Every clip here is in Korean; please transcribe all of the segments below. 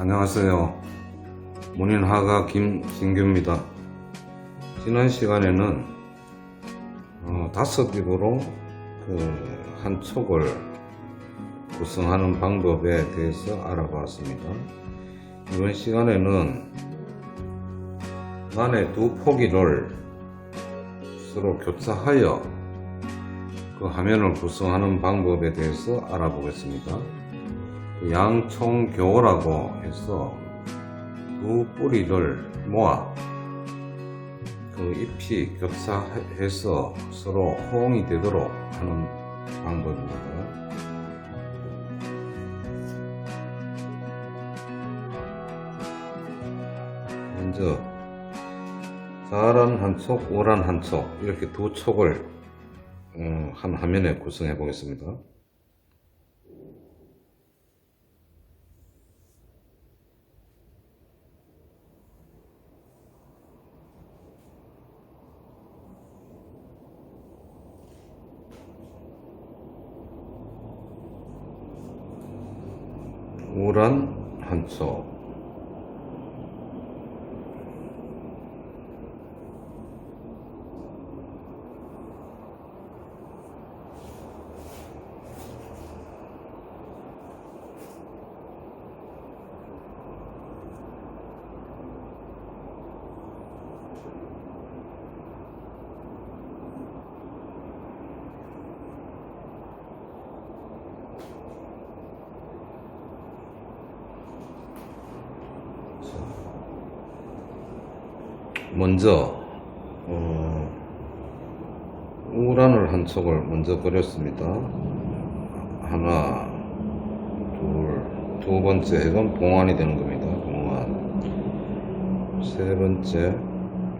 안녕하세요. 문인화가 김진규입니다. 지난 시간에는 어, 다섯 입으로 그 한 촉을 구성하는 방법에 대해서 알아봤습니다. 이번 시간에는 만의 두 포기를 서로 교차하여 그 화면을 구성하는 방법에 대해서 알아보겠습니다. 그 양총교라고 해서 두 뿌리를 모아 그 잎이 교차해서 서로 호응이 되도록 하는 방법입니다. 먼저 자란 한 촉, 오란 한 촉, 이렇게 두 촉을 어, 한 화면에 구성해 보겠습니다. 우란 한 촉, 먼저 어, 우란을 한 척을 먼저 그렸습니다. 하나, 둘, 두 번째 핵은 봉안이 되는 겁니다. 봉안. 세 번째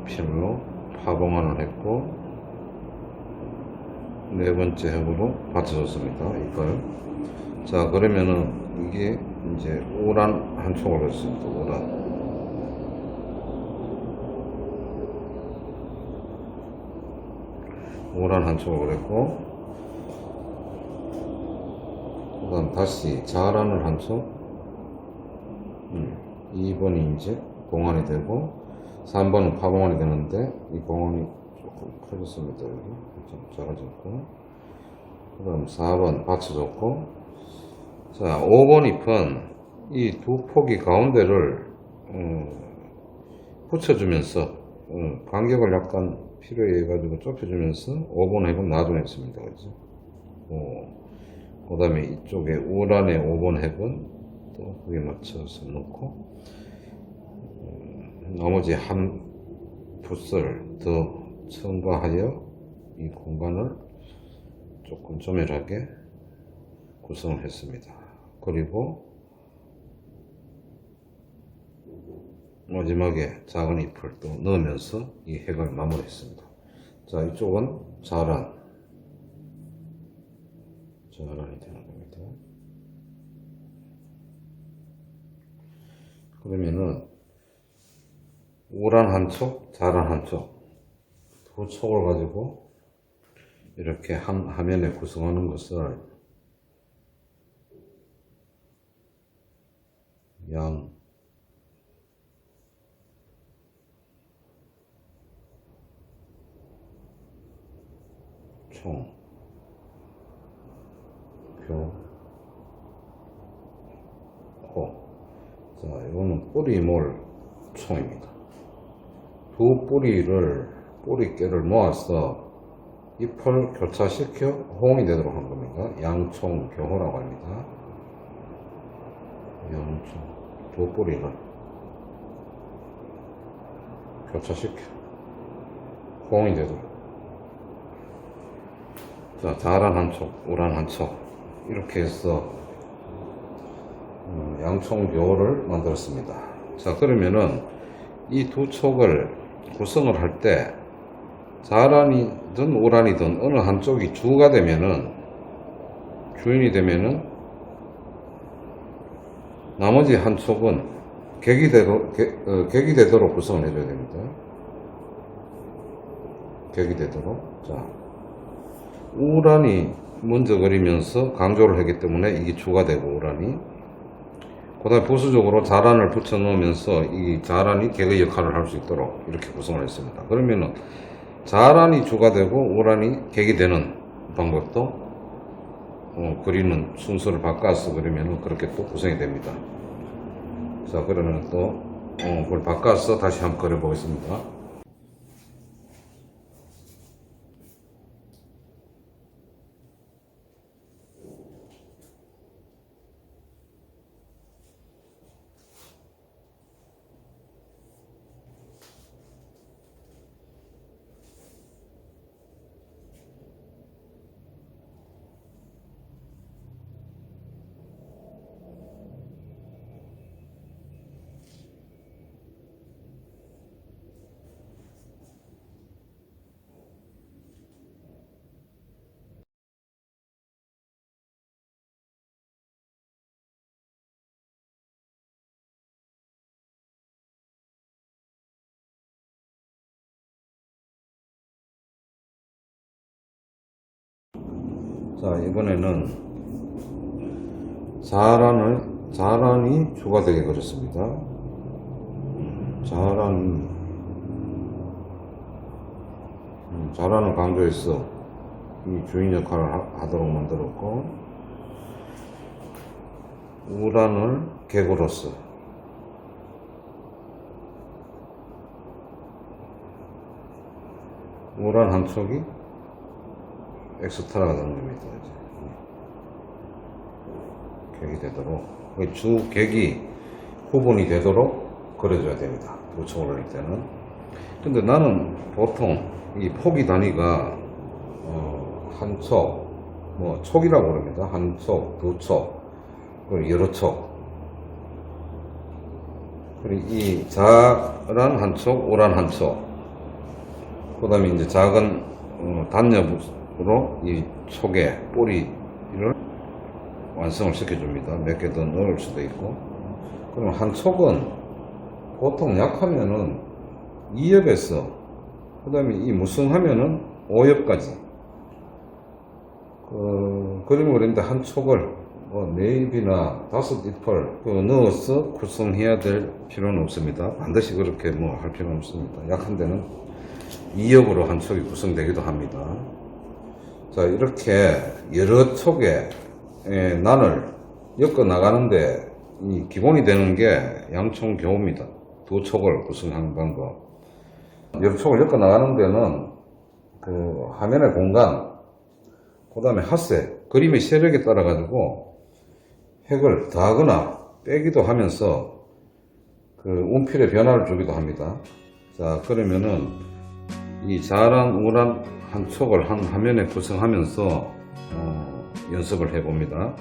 필로 파봉안을 했고 네 번째 핵으로 받쳐줬습니다. 이걸. 자 그러면은 이게 이제 우란 한 촉을 그렸습니다. 우란. 오란 한 촉을 그랬고 그 다음 다시 자란을 한촉 음, 2번이 이제 봉안이 되고 3번은 파봉안이 되는데 이 봉안이 조금 커졌습니다 여기. 좀 작아졌고. 그 다음 4번 받쳐줬고. 자 5번 잎은 이두 포기 가운데를 어, 붙여주면서 어, 간격을 약간 필요해 가지고 좁혀주면서 5번 핵은 놔둬냈습니다. 그죠? 어, 그 다음에 이쪽에 우란의 5번 핵은 또 거기에 맞춰서 넣고 음, 나머지 한 붓을 더 첨가하여 이 공간을 조금 조밀하게 구성을 했습니다. 그리고 마지막에 작은 잎을 또 넣으면서 이 핵을 마무리했습니다. 자, 이쪽은 자란. 자란이 되는 겁니다. 그러면은, 우란 한 촉, 자란 한 촉. 두 촉을 가지고 이렇게 한 화면에 구성하는 것을 양, 총, 교, 호. 자, 이거는 뿌리몰 총입니다. 두 뿌리를, 뿌리깨를 모아서 잎을 교차시켜 호응이 되도록 한 겁니다. 양총 교호라고 합니다. 양총, 두 뿌리를 교차시켜 호응이 되도록. 자, 자란 한 촉, 우란 한 촉. 이렇게 해서, 음, 양총교를 만들었습니다. 자, 그러면은, 이 두 촉을 구성을 할 때, 자란이든 우란이든 어느 한쪽이 주가 되면은, 주인이 되면은, 나머지 한 촉은 객이 되도록, 객, 어, 객이 되도록 구성을 해줘야 됩니다. 객이 되도록. 자, 우란이 먼저 그리면서 강조를 했기 때문에 이게 주가 되고 우란이 그 다음에 보수적으로 자란을 붙여 넣으면서 이 자란이 객의 역할을 할 수 있도록 이렇게 구성을 했습니다. 그러면은 자란이 주가 되고 오란이 객이 되는 방법도 어, 그리는 순서를 바꿔서 그러면은 그렇게 또 구성이 됩니다. 자, 그러면 또 어, 그걸 바꿔서 다시 한번 그려 보겠습니다. 자, 이번에는 자란을, 자란이 주가 되게 그렸습니다. 자란, 음, 자란을 강조해서 이 주인 역할을 하- 하도록 만들었고, 우란을 객으로서, 우란 한 척이 엑스트라가 되는 겁니다. 객이 되도록 그주 객이 구분이 되도록 그려줘야 됩니다. 도청을 할 때는. 근데 나는 보통 이 폭이 단위가 어, 한 촉, 뭐 촉이라고 그럽니다. 한 촉, 두 촉, 그리고 여러 촉. 그리고 이 자란 한 촉, 오란 한 촉. 그 다음에 이제 작은 어, 단엽 으로 이 촉의 뿌리를 완성을 시켜줍니다. 몇 개 더 넣을 수도 있고. 그럼 한 촉은 보통 약하면은 2엽에서 그 다음에 이 무성하면은 5엽까지 그, 그림을 그리는데 한 촉을 뭐 4잎이나 5잎을 그 넣어서 구성해야 될 필요는 없습니다. 반드시 그렇게 뭐 할 필요는 없습니다. 약한 데는 2엽으로 한 촉이 구성되기도 합니다. 자, 이렇게 여러 촉의 에, 난을 엮어 나가는데 이 기본이 되는 게 양총 교우입니다. 두 촉을 구성하는 방법. 여러 촉을 엮어 나가는 데는 그 화면의 공간, 그 다음에 핫세, 그림의 세력에 따라 가지고 획을 더하거나 빼기도 하면서 그 운필의 변화를 주기도 합니다. 자, 그러면은 이 자란, 우란 한 촉을 한 화면에 구성하면서 어, 연습을 해봅니다.